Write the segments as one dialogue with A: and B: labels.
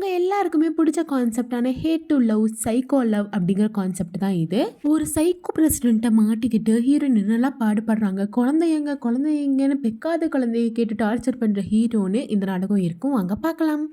A: அவங்க எல்லாருக்குமே பிடிச்ச கான்செப்டான hate to love psycho love அப்படிங்கிற கான்செப்ட் தான் இது. ஒரு சைக்கோ பிரசிடென்ட்டை மாட்டிக்கிட்டு ஹீரோயின் நல்லா பாடுபடுறாங்க. குழந்தையங்க குழந்தைங்கன்னு பெக்காத குழந்தைய கேட்டு டார்ச்சர் பண்ணுற ஹீரோன்னு இந்த நாடகம் இருக்கும். அங்கே பார்க்கலாம்.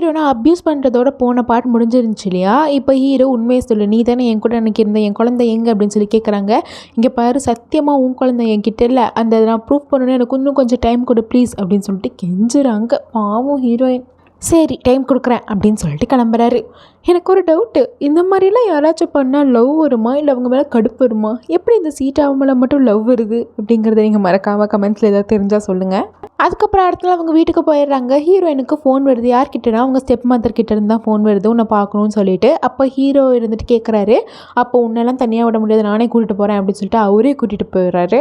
B: ஹீரோனா அப்யூஸ் பண்ணுறதோட போன பாட்டு முடிஞ்சிருந்துச்சு இல்லையா? இப்போ ஹீரோ உண்மையை சொல்லு. நீ தானே என் கூட எனக்கு இருந்த என் குழந்தை எங்கே அப்படின்னு சொல்லி கேட்குறாங்க இங்கே பாரு சத்தியமாக உன் குழந்தை என்கிட்ட இல்லை. அந்த நான் ப்ரூஃப் பண்ணணும் எனக்கு இன்னும் கொஞ்சம் டைம் கொடு ப்ளீஸ் அப்படின்னு சொல்லிட்டு கெஞ்சுறாங்க. பாவம் ஹீரோயின் சரி டைம் கொடுக்குறேன் அப்படின்னு சொல்லிட்டு கிளம்புறாரு. எனக்கு ஒரு டவுட்டு இந்த மாதிரிலாம் யாராச்சும் பண்ணால் லவ் வருமா? இல்லை அவங்க மேலே கடுப்பு வருமா? எப்படி இந்த சீட்டாவை மேலே மட்டும் லவ் வருது? அப்படிங்கிறத நீங்கள் மறக்காமல் கமெண்ட்ஸில் ஏதாவது தெரிஞ்சால் சொல்லுங்கள் அதுக்கப்புறம் அடுத்த அவங்க வீட்டுக்கு போயிடுறாங்க. ஹீரோயினுக்கு ஃபோன் வருது. யார்கிட்டனா? அவங்க ஸ்டெப் மதர் கிட்ட இருந்தால் ஃபோன் வருது. உன்னை பார்க்கணும்னு சொல்லிட்டு. அப்போ ஹீரோ இருந்துட்டு கேட்குறாரு அப்போ உன்னெல்லாம் தனியாக விட முடியாது. நானே கூட்டிகிட்டு போகிறேன் அப்படின்னு சொல்லிட்டு அவரே கூட்டிகிட்டு போயிடுறாரு.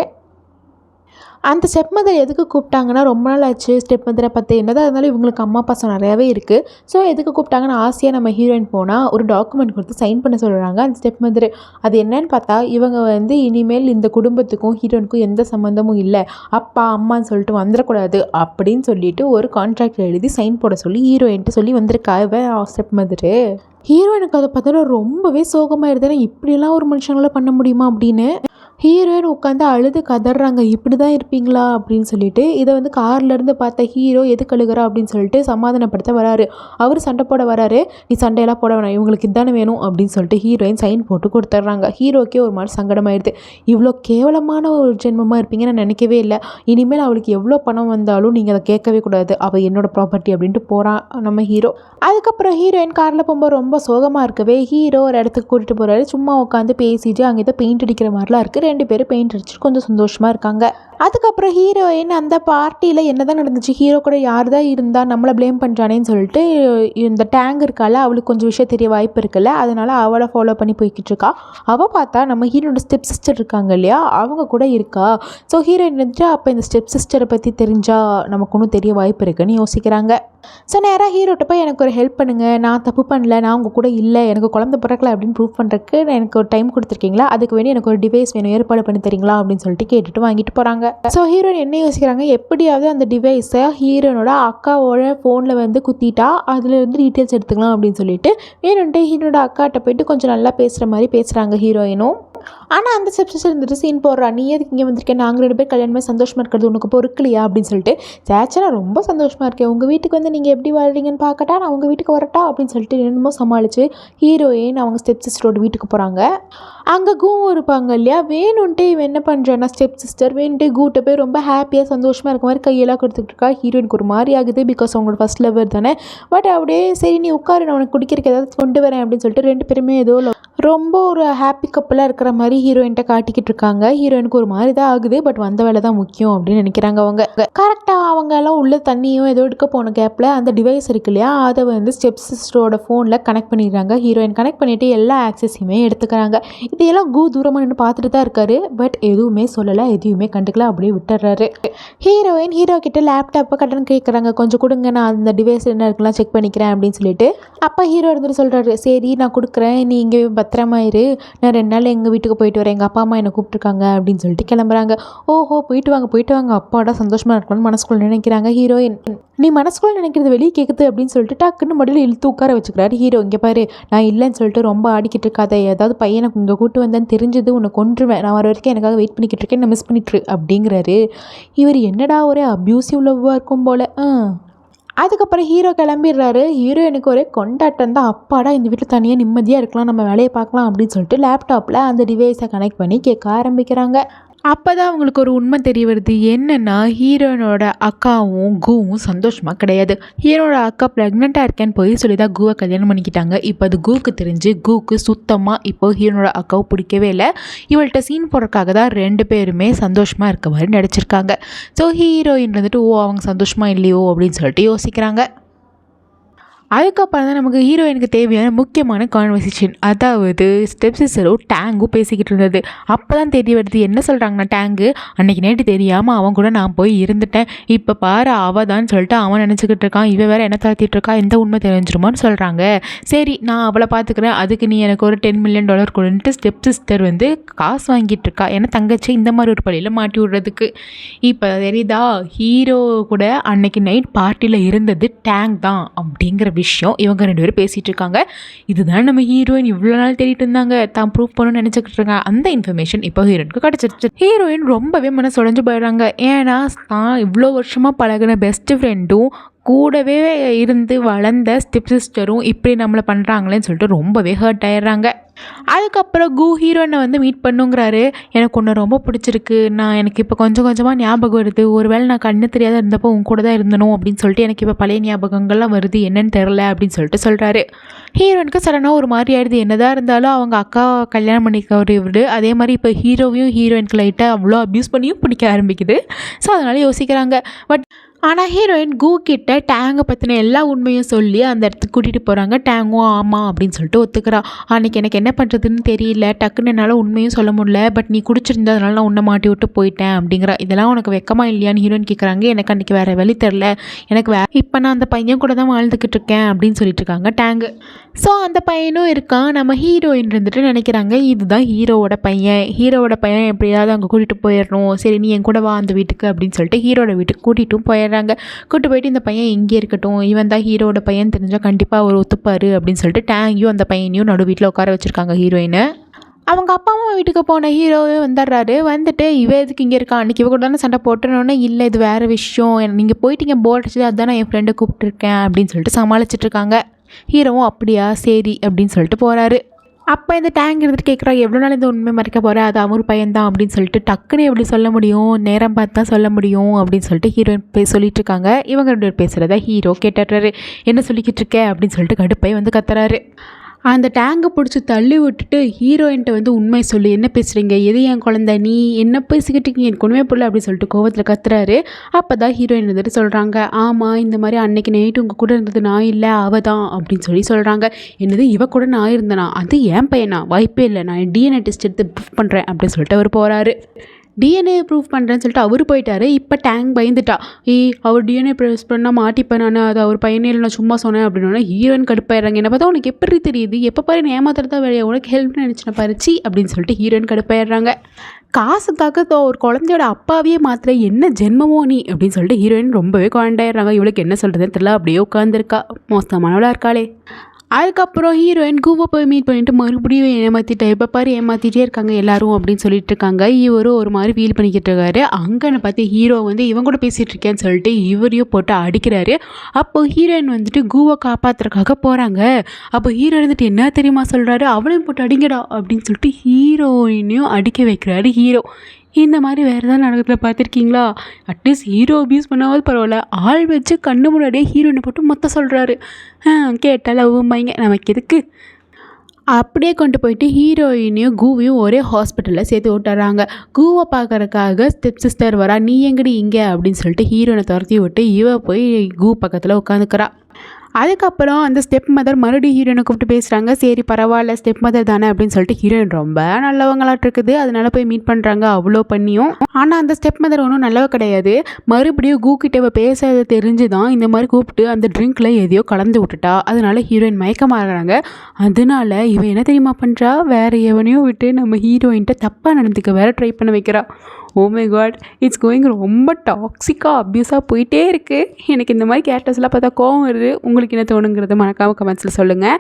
B: அந்த ஸ்டெப் மதர் எதுக்கு கூப்பிட்டாங்கன்னா ரொம்ப நாள் ஆச்சு ஸ்டெப் மதரை பற்றி என்னதான் இருந்தாலும் இவங்களுக்கு அம்மா பாசம் நிறையாவே இருக்குது ஸோ எதுக்கு கூப்பிட்டாங்கன்னு ஆசையாக நம்ம ஹீரோயின் போனால் ஒரு டாக்குமெண்ட் கொடுத்து சைன் பண்ண சொல்கிறாங்க அந்த ஸ்டெப் மதர் அது என்னன்னு பார்த்தா இவங்க வந்து இனிமேல் இந்த குடும்பத்துக்கும் ஹீரோயினுக்கும் எந்த சம்மந்தமும் இல்லை. அப்பா அம்மான்னு சொல்லிட்டு வந்துடக்கூடாது அப்படின்னு சொல்லிட்டு ஒரு கான்ட்ராக்ட் எழுதி சைன் போட சொல்லி ஹீரோயின்ட்டு சொல்லி வந்திருக்கா இவன் ஸ்டெப் மதர் ஹீரோயினுக்கு அதை பார்த்தோன்னா ரொம்பவே சோகமாயிருது ஏன்னா இப்படியெல்லாம் ஒரு மனுஷங்களை பண்ண முடியுமா அப்படின்னு. ஹீரோயின் உட்காந்து அழுது கதறாங்க இப்படி தான் இருப்பீங்களா? அப்படின்னு சொல்லிட்டு இதை வந்து கார்லேருந்து பார்த்த ஹீரோ எது கழுகுறா அப்படின்னு சொல்லிட்டு சமாதானப்படுத்த வராரு. அவர் சண்டை போட வராரு. நீ சண்டையெல்லாம் போட வேணாம். இவங்களுக்கு இதானே வேணும்? அப்படின்னு சொல்லிட்டு ஹீரோயின் சைன் போட்டு கொடுத்துட்றாங்க. ஹீரோக்கே ஒரு மாதிரி சங்கடமாயிடுது இவ்வளோ கேவலமான ஒரு ஜென்மமாக இருப்பீங்கன்னு நான் நினைக்கவே இல்லை. இனிமேல் அவளுக்கு எவ்வளோ பணம் வந்தாலும் நீங்கள் அதை கேட்கவே கூடாது. அவள் என்னோட ப்ராப்பர்ட்டி அப்படின்ட்டு போகிறான் நம்ம ஹீரோ அதுக்கப்புறம் ஹீரோயின் காரில் போகும்போது ரொம்ப சோகமாக இருக்கவே ஹீரோ ஒரு இடத்துக்கு கூட்டிகிட்டு போகிறாரு சும்மா உட்காந்து பேசிட்டு அங்கே இதை பெயிண்ட் அடிக்கிற மாதிரிலாம் இருக்குது ரெண்டு பேரும் பெயிண்ட் அடிச்சுட்டு கொஞ்சம் சந்தோஷமாக இருக்காங்க. அதுக்கப்புறம் ஹீரோயின் அந்த பார்ட்டியில் என்ன தான் நடந்துச்சு? ஹீரோ கூட யார் தான் இருந்தால் நம்மளை ப்ளேம் பண்ணுறானேன்னு சொல்லிட்டு இந்த டேங்க் இருக்கால அவளுக்கு கொஞ்சம் விஷயம் தெரிய வாய்ப்பு இருக்குல்ல அதனால் அவளை ஃபாலோ பண்ணி போய்கிட்டு இருக்கா. அவள் பார்த்தா நம்ம ஹீரோட ஸ்டெப் சிஸ்டர் இருக்காங்க இல்லையா? அவங்க கூட இருக்கா? ஸோ ஹீரோயின் வந்துட்டு அப்போ இந்த ஸ்டெப் சிஸ்டரை பற்றி தெரிஞ்சால் நமக்கு ஒன்றும் தெரிய வாய்ப்பு இருக்குன்னு யோசிக்கிறாங்க. ஸோ நேராக ஹீரோட்ட போய் எனக்கு ஒரு ஹெல்ப் பண்ணுங்கள் நான் தப்பு பண்ணல. நான் உங்கள் கூட இல்லை. எனக்கு குழந்த பிறக்கல அப்படின்னு ப்ரூவ் பண்ணுறதுக்கு எனக்கு ஒரு டைம் கொடுத்துருக்கீங்களா? அதுக்கு வேண்டி எனக்கு ஒரு டிவைஸ் வேணும். ஏற்பாடு பண்ணி தரீங்களா அப்படின்னு சொல்லிட்டு கேட்டுட்டு வாங்கிட்டு போகிறாங்க ஸோ ஹீரோயின் என்ன யோசிக்கிறாங்க? எப்படியாவது அந்த டிவைஸை ஹீரோனோட அக்காவோட ஃபோனில் வந்து குத்திட்டா அதில் இருந்து டீட்டெயில்ஸ் எடுத்துக்கலாம் அப்படின்னு சொல்லிட்டு வேணுன்ட்டு ஹீரோட அக்காட்ட போயிட்டு கொஞ்சம் நல்லா பேசுகிற மாதிரி பேசுகிறாங்க ஹீரோயினும் ஆனால் அந்த ஸ்டெப்ஸஸ் இருந்துட்டு சீன் போடுறா. நீ எதுக்கு இங்கே வந்திருக்கேன் நாங்கள் ரெண்டு பேர் கல்யாணமே சந்தோஷமாக இருக்கிறது உனக்கு பொறுக்கலையா? அப்படின்னு சொல்லிட்டு சேச்சா நான் ரொம்ப சந்தோஷமாக இருக்கேன் உங்கள் வீட்டுக்கு வந்து நீங்கள் எப்படி வாழ்றீங்கன்னு பார்க்கட்டா நான் உங்கள் வீட்டுக்கு வரட்டா? அப்படின்னு சொல்லிட்டு என்னமோ சமாளித்து ஹீரோயின் அவங்க ஸ்டெப் சிஸ்டரோட வீட்டுக்கு போகிறாங்க அங்கே கூவும் இருப்பாங்க இல்லையா? வேணுன்ட்டு இவன் என்ன பண்ணுறான்னா ஸ்டெப் சிஸ்டர் வேணுன்ட்டு கூட்ட போய் ரொம்ப ஹாப்பியாக சந்தோஷமாக இருக்க மாதிரி கையெல்லாம் கொடுத்துட்டு இருக்கா. ஹீரோயினுக்கு ஒரு மாதிரி ஆகுது பிகாஸ் அவங்களோட ஃபஸ்ட் லவர் தானே. பட் அப்படியே சரி நீ உட்காரு நான் உனக்கு குடிக்கிறதுக்கு ஏதாவது கொண்டு வரேன் அப்படின்னு சொல்லிட்டு ரெண்டு பேருமே ஏதோ ரொம்ப ஒரு ஹாப்பி கப்பலாக இருக்கிற மாதிரி ஹீரோயின்ட்ட காட்டிக்கிட்டு இருக்காங்க. ஹீரோயினுக்கு ஒரு மாதிரி தான் ஆகுது. பட் வந்த வேலை தான் முக்கியம் அப்படின்னு நினைக்கிறாங்க அவங்க. கரெக்டாக அவங்க எல்லாம் உள்ள தண்ணியும் ஏதோ எடுக்க போன கேப்பில் அந்த டிவைஸ் இருக்கு இல்லையா? அதை வந்து ஸ்டெப் சிஸ்டரோட ஃபோனில் கனெக்ட் பண்ணிடுறாங்க. ஹீரோயின் கனெக்ட் பண்ணிவிட்டு எல்லா ஆக்சஸையுமே எடுத்துக்கிறாங்க. இதையெல்லாம் கூ தூரமாக நின்று பார்த்துட்டு தான் இருக்காரு. பட் எதுவுமே சொல்லலை. எதுவுமே கண்டுக்கல. அப்படியே விட்டுறாரு ஹீரோயின் ஹீரோ கிட்ட லேப்டாப்பை கடன் கேட்குறாங்க கொஞ்சம் கொடுங்க. நான் அந்த டிவைஸ் என்ன இருக்குலாம் செக் பண்ணிக்கிறேன் அப்படின்னு சொல்லிட்டு. அப்போ ஹீரோ இருந்துட்டு சொல்கிறாரு சரி நான் கொடுக்குறேன். நீ இங்கே பத்திரமா இரு. நான் ரெண்டு நாள் எங்கள் வீட்டுக்கு போயிட்டு வரேன் எங்கள் அப்பா அம்மா என்னை கூப்பிட்ருக்காங்க அப்படின்னு சொல்லிட்டு கிளம்புறாங்க. ஓஹோ போயிட்டு வாங்க போயிட்டு வாங்க. அப்பாடா சந்தோஷமாக இருக்கணும்னு மனசுக்குள்ள நினைக்கிறாங்க ஹீரோயின். நீ மனசுக்குள்ள நினைக்கிறது வெளியே கேட்குது அப்படின்னு சொல்லிட்டு டக்குன்னு மடியில் இழுத்து உட்கார வச்சுக்கிறாரு ஹீரோ. இங்கே பாரு நான் இல்லைன்னு சொல்லிட்டு ரொம்ப ஆடிக்கிட்டு இருக்காத. ஏதாவது பையனை இங்கே கூட்டு வந்தேன்னு தெரிஞ்சது உன்னை கொன்றுவேன். நான் வர வரைக்கும் எனக்காக வெயிட் பண்ணிக்கிட்டு இருக்கேன் நான் மிஸ் பண்ணிட்டுரு அப்படிங்கிறாரு. இவர் என்னடா ஒரே அப்யூசிவ் லவ்வாக இருக்கும் போல். ஆ. அதுக்கப்புறம் ஹீரோ கிளம்பிடுறாரு. ஹீரோ எனக்கு ஒரே கொண்டாட்டம் தான். அப்பாடா இந்த வீட்டில் தனியாக நிம்மதியாக இருக்கலாம். நம்ம வேலையை பார்க்கலாம் அப்படின்னு சொல்லிட்டு லேப்டாப்பில் அந்த டிவைஸை கனெக்ட் பண்ணி கேட்க ஆரம்பிக்கிறாங்க. அப்போ தான் அவங்களுக்கு ஒரு உண்மை தெரிய வருது. என்னென்னா ஹீரோனோட அக்காவும் கூவும் சந்தோஷமாக கிடையாது. ஹீரோனோட அக்கா ப்ரெக்னெண்ட்டாக இருக்கேன்னு போய் சொல்லி தான் கூவை கல்யாணம் பண்ணிக்கிட்டாங்க. இப்போ அது கூக்கு தெரிஞ்சு கூக்கு சுத்தமாக இப்போ ஹீரோனோட அக்காவை பிடிக்கவே இல்லை. இவள்கிட்ட சீன் போடுறதுக்காக தான் ரெண்டு பேருமே சந்தோஷமாக இருக்க மாதிரி நடிச்சிருக்காங்க. ஸோ ஹீரோயின் வந்துட்டு ஓ அவங்க சந்தோஷமாக இல்லையோ? அப்படின்னு சொல்லிட்டு யோசிக்கிறாங்க. அதுக்கப்புறம் தான் நமக்கு ஹீரோயினுக்கு தேவையான முக்கியமான கான்வர்சேஷன் அதாவது ஸ்டெப் சிஸ்டரும் டேங்கும் பேசிக்கிட்டு இருந்தது. அப்போ தான் தெரிய வருது என்ன சொல்கிறாங்கன்னா டேங்கு அன்றைக்கி நைட்டு தெரியாமல் அவன் கூட நான் போய் இருந்துட்டேன். இப்போ பாரு அவதான்னு தான் சொல்லிட்டு அவன் நினச்சிக்கிட்டு இருக்கான். இவ வேறு என்ன தாத்திட்டு இருக்கா? எந்த உண்மை தெரிஞ்சிருமான்னு சொல்கிறாங்க சரி நான் அவளை பார்த்துக்கிறேன். அதுக்கு நீ எனக்கு ஒரு டென் மில்லியன் டாலர் கொடுன்ட்டு ஸ்டெப் சிஸ்டர் வந்து காசு வாங்கிட்டு இருக்கா. ஏன்னா தங்கச்சி இந்த மாதிரி ஒரு பள்ளியில் மாட்டி விடுறதுக்கு. இப்போ தெரியுதா? ஹீரோ கூட அன்னைக்கு நைட் பார்ட்டியில் இருந்தது டேங்க் தான் அப்படிங்கிற விஷயம். இவங்க ரெண்டு பேரும் பேசிகிட்டு இருக்காங்க இதுதான் நம்ம ஹீரோயின். இவ்வளோ நாள் தேடிட்டு இருந்தாங்க. தான் ப்ரூவ் பண்ணணும்னு நினச்சிக்கிட்டு இருக்காங்க. அந்த இன்ஃபர்மேஷன் இப்போ ஹீரோயினுக்கு கிடச்சிருச்சு. ஹீரோயின் ரொம்பவே மனசு உடஞ்சு போயிடுறாங்க. ஏன்னா தான் இவ்வளோ வருஷமாக பழகின பெஸ்ட் ஃப்ரெண்டும் கூடவே இருந்து வளர்ந்த ஸ்டெப் சிஸ்டரும் இப்படி நம்மளை பண்ணுறாங்களேன்னு சொல்லிட்டு ரொம்பவே ஹர்ட் ஆயிடுறாங்க. அதுக்கப்புறம் கு ஹீரோயினை வந்து மீட் பண்ணுங்கிறாரு. எனக்கு ஒன்று ரொம்ப பிடிச்சிருக்கு. நான் எனக்கு இப்போ கொஞ்சம் கொஞ்சமாக ஞாபகம் வருது. ஒருவேளை நான் கண்ணு தெரியாத இருந்தப்போ உன் கூட தான் இருந்தணும் அப்படின்னு சொல்லிட்டு எனக்கு இப்போ பழைய ஞாபகங்கள்லாம் வருது. என்னன்னு தெரில அப்படின்னு சொல்லிட்டு சொல்கிறாரு ஹீரோயினுக்கு சடனாக ஒரு மாதிரி ஆயிடுது. என்னதான் இருந்தாலும் அவங்க அக்கா கல்யாணம் பண்ணிக்கிற இவர். அதே மாதிரி இப்போ ஹீரோவையும் ஹீரோயினுக்கு லைட்டாக அவ்வளோ அப்யூஸ் பண்ணியும் பிடிக்க ஆரம்பிக்குது. ஸோ அதனால் யோசிக்கிறாங்க. பட் ஆனால் ஹீரோயின் கூ கிட்ட டேங்கை பற்றின எல்லா உண்மையும் சொல்லி அந்த இடத்துக்கு கூட்டிகிட்டு போகிறாங்க டேங்கும் ஆமாம் அப்படின்னு சொல்லிட்டு ஒத்துக்கிறா. அன்றைக்கி எனக்கு என்ன பண்ணுறதுன்னு தெரியல. டக்குன்னு என்னால் உண்மையும் சொல்ல முடியல. பட் நீ குடிச்சிருந்த அதனால் நான் உன்னை மாட்டி விட்டு போயிட்டேன் அப்படிங்கிற. இதெல்லாம் உனக்கு வெக்கமா இல்லையான்னு ஹீரோயின் கேட்குறாங்க எனக்கு அன்றைக்கி வேறு வழி தெரில எனக்கு வே இப்போ நான் அந்த பையன் கூட தான் வாழ்ந்துக்கிட்டு இருக்கேன் அப்படின்னு சொல்லிட்டு இருக்காங்க டேங்கு. ஸோ அந்த பையனும் இருக்கான். நம்ம ஹீரோயின் இருந்துட்டு நினைக்கிறாங்க இதுதான் ஹீரோவோட பையன். ஹீரோவோட பையன் எப்படியாவது அங்கே கூட்டிகிட்டு போயிடணும். சரி நீ என் கூட வா அந்த வீட்டுக்கு அப்படின்னு சொல்லிட்டு ஹீரோட வீட்டுக்கு கூட்டிகிட்டும் போயிடுறாங்க கூட்டு போயிட்டு இந்த பையன் இங்கே இருக்கட்டும். இவன் தான் ஹீரோட பையன் தெரிஞ்சால் கண்டிப்பாக அவர் ஒத்துப்பாரு அப்படின்னு சொல்லிட்டு டேங்கையும் அந்த பையனையும் நடு வீட்டில் உட்கார வச்சுருக்காங்க ஹீரோயினை அவங்க அப்பா அம்மா வீட்டுக்கு போன ஹீரோவே வந்துடுறாரு. வந்துட்டு இவ எதுக்கு இங்கே இருக்கா? அன்றைக்கி இவ கூட தானே சண்டை போட்டுனோடனே இல்லை இது வேறு விஷயம். நீங்கள் போயிட்டீங்க போர் அடிச்சது அதுதான் நான் என் ஃப்ரெண்டை கூப்பிட்டுருக்கேன். அப்படின்னு சொல்லிட்டு சமாளிச்சிட்ருக்காங்க ஹீரோவும் அப்படியா? சரி அப்படின்னு சொல்லிட்டு போகிறாரு அப்போ இந்த டேங்க் இருந்துட்டு கேட்குறா எவ்வளோ நாள் இந்த உண்மை மறைக்க போகிற அது அவர் பையன்தான் அப்படின்னு சொல்லிட்டு டக்குன்னு எப்படி சொல்ல முடியும்? நேரம் பார்த்து தான் சொல்ல முடியும் அப்படின்னு சொல்லிட்டு ஹீரோயின் பே சொல்லிட்டு இருக்காங்க. இவங்க ரெண்டு பேர் பேசுகிறத ஹீரோ கேட்டுறாரு என்ன சொல்லிக்கிட்டு இருக்க? அப்படின்னு சொல்லிட்டு கடுப்பை வந்து கத்துறாரு. அந்த டேங்கை பிடிச்சி தள்ளி விட்டுட்டு ஹீரோயின்ட்ட வந்து உண்மை சொல்லு என்ன பேசுகிறீங்க எது என் குழந்தை? நீ என்ன பேசிக்கிட்டு இருக்கீங்க? எனக்கு ஒன்றுமே புரியல அப்படின்னு சொல்லிட்டு கோவத்தில் கத்துறாரு. அப்போ தான் ஹீரோயின் வந்துட்டு சொல்கிறாங்க ஆமாம் இந்த மாதிரி அன்னைக்கு நைட்டு உங்கள் கூட இருந்தது நான் இல்லை அவ தான் அப்படின்னு சொல்லி சொல்கிறாங்க என்னது இவ கூட நான் இருந்தேனா? அது ஏன் பையனா? வாய்ப்பே இல்லை. நான் டிஎன்ஏ டெஸ்ட் எடுத்து ப்ரூஃப் பண்ணுறேன் அப்படின்னு சொல்லிட்டு அவர் போகிறாரு டிஎன்ஏ ப்ரூஃப் பண்ணுறேன்னு சொல்லிட்டு அவர் போயிட்டாரு. இப்போ டேங்க் பயந்துட்டா. ஏய் அவர் டிஎன்ஏ ப்ரெஸ் பண்ணால் மாட்டிப்பேன் நான். அது அவர் பையனே இல்லை நான் சும்மா சொன்னேன் அப்படின்னா ஹீரோயின் கடுப்பாயிடுறாங்க. என்ன பார்த்தா உனக்கு எப்படி தெரியுது? எப்போ பாரு நீ ஏமாத்துறதா வேலையை? உனக்கு ஹெல்ப் நினச்சின பறிச்சு அப்படின்னு சொல்லிட்டு ஹீரோயின் கடுப்பாயிடுறாங்க. காசுக்காக ஒரு குழந்தையோட அப்பாவையே மாத்திர என்ன ஜென்மமோ நீ? அப்படின்னு சொல்லிட்டு ஹீரோயின் ரொம்பவே குழந்தையிடுறாங்க இவளுக்கு என்ன சொல்கிறதுன்னு தெரியல. அப்படியே உட்காந்துருக்கா மோசமானவளாக இருக்காளே. அதுக்கப்புறம் ஹீரோயின் கூவை போய் மீட் பண்ணிட்டு மறுபடியும் ஏமாற்றிட்டா எப்போ பாரு ஏமாற்றிட்டே இருக்காங்க எல்லாரும் அப்படின்னு சொல்லிட்டு இருக்காங்க. இவரும் ஒரு மாதிரி ஃபீல் பண்ணிக்கிட்டு இருக்காரு. அங்கன்னு பார்த்து ஹீரோ வந்து இவன் கூட பேசிகிட்டு இருக்கேன்னு சொல்லிட்டு இவரையும் போட்டு அடிக்கிறாரு. அப்போ ஹீரோயின் வந்துட்டு கூவை காப்பாத்துறதுக்காக போகிறாங்க அப்போ ஹீரோ இருந்துட்டு என்ன தெரியுமா சொல்கிறாரு அவளையும் போட்டு அடிங்கடா அப்படின்னு சொல்லிட்டு ஹீரோயினையும் அடிக்க வைக்கிறாரு. ஹீரோ இந்த மாதிரி வேறு ஏதாவது நாடகத்தில் பார்த்துருக்கீங்களா? அட்லீஸ்ட் ஹீரோ அபியூஸ் பண்ணாவது பரவாயில்ல. ஆள் வச்சு கண்ணு முன்னாடியே ஹீரோயினை போட்டு மொத்தம் சொல்கிறாரு கேட்டால் லவ்மைங்க நமக்கு எதுக்கு? அப்படியே கொண்டு போயிட்டு ஹீரோயினையும் கூவையும் ஒரே ஹாஸ்பிட்டலில் சேர்த்து விட்டுறாங்க. கூவை பார்க்குறக்காக ஸ்டெப் சிஸ்டர் வரா. நீ எங்கடி இங்கே? அப்படின்னு சொல்லிட்டு ஹீரோயினை துரத்தி விட்டு இவ போய் கூ பக்கத்தில் உட்காந்துக்கிறா. அதுக்கப்புறம் அந்த ஸ்டெப் மதர் மறுபடியும் ஹீரோயினை கூப்பிட்டு பேசுகிறாங்க சரி பரவாயில்ல ஸ்டெப் மதர் தானே அப்படின்னு சொல்லிட்டு ஹீரோயின் ரொம்ப நல்லவங்களாட்டு இருக்குது. அதனால போய் மீட் பண்ணுறாங்க அவ்வளோ பண்ணியும். ஆனால் அந்த ஸ்டெப் மதர் ஒன்றும் நல்லவ கிடையாது. மறுபடியும் கூக்கிட்ட இவள் பேசுறது தெரிஞ்சு தான் இந்த மாதிரி கூப்பிட்டு அந்த ட்ரிங்க்கில் எதையோ கலந்து விட்டுட்டா. அதனால ஹீரோயின் மயக்கமாகறாங்க அதனால இவன் என்ன தெரியுமா பண்ணுறா வேற எவனையும் விட்டு நம்ம ஹீரோயின்ட்ட தப்பாக நடந்துக்க வேற ட்ரை பண்ண வைக்கிறா. ஓ காட் இட்ஸ் கோயிங் ரொம்ப டாக்ஸிக்காக அப்யூஸாக போயிட்டே இருக்குது எனக்கு இந்த மாதிரி கேரக்டர்ஸ்லாம் பார்த்தா கோவம் வருது. உங்களுக்கு என்ன தோணுங்கிறத மறக்காமல் கமெண்ட்ஸில் சொல்லுங்கள்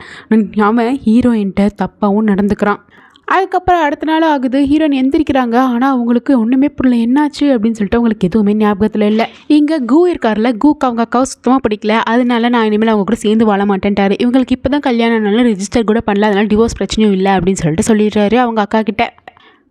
B: அவன் ஹீரோயின்ட்ட தப்பாகவும் நடந்துக்கிறான். அதுக்கப்புறம் அடுத்த நாள் ஆகுது. ஹீரோயின் எந்திரிக்கிறாங்க. ஆனால் அவங்களுக்கு ஒன்றுமே புரியல. என்னாச்சு அப்படின்னு சொல்லிட்டு அவங்களுக்கு எதுவுமே ஞாபகத்தில் இல்லை. இங்கே கூ இருக்கார்ல. கூக்கு அவங்க அக்காவை சுத்தமாக பிடிக்கல. அதனால நான் இனிமேல் அவங்க கூட சேர்ந்து வாழ மாட்டேன்ட்டாரு. இவங்களுக்கு இப்போ தான் கல்யாணம்னால ரிஜிஸ்டர் கூட பண்ணல. அதனால டிவோர்ஸ் பிரச்சனையும் இல்லை அப்படின்னு சொல்லிட்டு சொல்லிடுறாரு அவங்க அக்கா கிட்ட.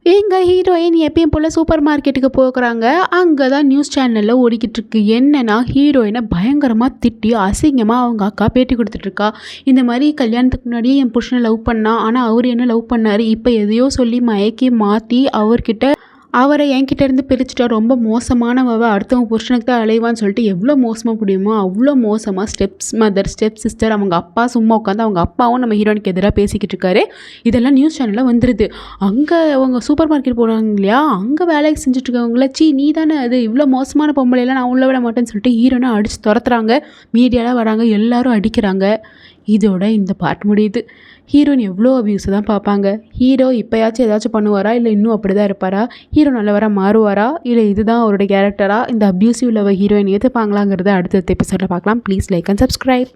B: எங்கள் ஹீரோயின் எப்பயும் போல் சூப்பர் மார்க்கெட்டுக்கு போகிறாங்க. அங்கே தான் நியூஸ் சேனலில் ஓடிக்கிட்டு இருக்கு என்னன்னா ஹீரோயினை பயங்கரமாக திட்டி அசிங்கமாக அவங்க அக்கா பேட்டி கொடுத்துட்ருக்கா இந்த மாதிரி கல்யாணத்துக்கு முன்னாடியே என் புருஷனை லவ் பண்ணா ஆனால் அவர் என்ன லவ் பண்ணார்? இப்போ எதையோ சொல்லி மயக்கி மாற்றி அவர்கிட்ட
A: அவரை என்கிட்ட இருந்து பிரிச்சுட்டா ரொம்ப மோசமானவ அடுத்தவங்க புருஷனுக்கு தான் அலைவான்னு சொல்லிட்டு எவ்வளோ மோசமாக முடியுமோ அவ்வளோ மோசமாக ஸ்டெப்ஸ் மதர் ஸ்டெப் சிஸ்டர் அவங்க அப்பா சும்மா உட்காந்து அவங்க அப்பாவும் நம்ம ஹீரோனுக்கு எதிராக பேசிக்கிட்டு இருக்காரு. இதெல்லாம் நியூஸ் சேனலில் வந்துடுது அங்கே அவங்க சூப்பர் மார்க்கெட் போகிறாங்க இல்லையா? அங்கே வேலைக்கு செஞ்சுட்டு இருக்கவங்கள சீ நீ தானே அது? இவ்வளோ மோசமான பொம்பளையெல்லாம் நான் உள்ள விட மாட்டேன்னு சொல்லிட்டு ஹீரோனை அடித்து துரத்துறாங்க. மீடியாலாம் வராங்க. எல்லாரும் அடிக்கிறாங்க. இதோட இந்த பாட்டு முடியுது. ஹீரோயின் எவ்வளோ அபியூஸை தான் பார்ப்பாங்க? ஹீரோ இப்போயாச்சும் ஏதாச்சும் பண்ணுவாரா? இல்லை இன்னும் அப்படி தான் இருப்பாரா? ஹீரோ நல்லவராக மாறுவாரா? இல்லை இதுதான் அவருடைய கேரக்டரா இந்த அப்யூசிவ் லவ் ஹீரோயின் ஏற்றுப்பாங்களாங்கிறத அடுத்தடுத்த எபிசோடில் பார்க்கலாம். Please like and subscribe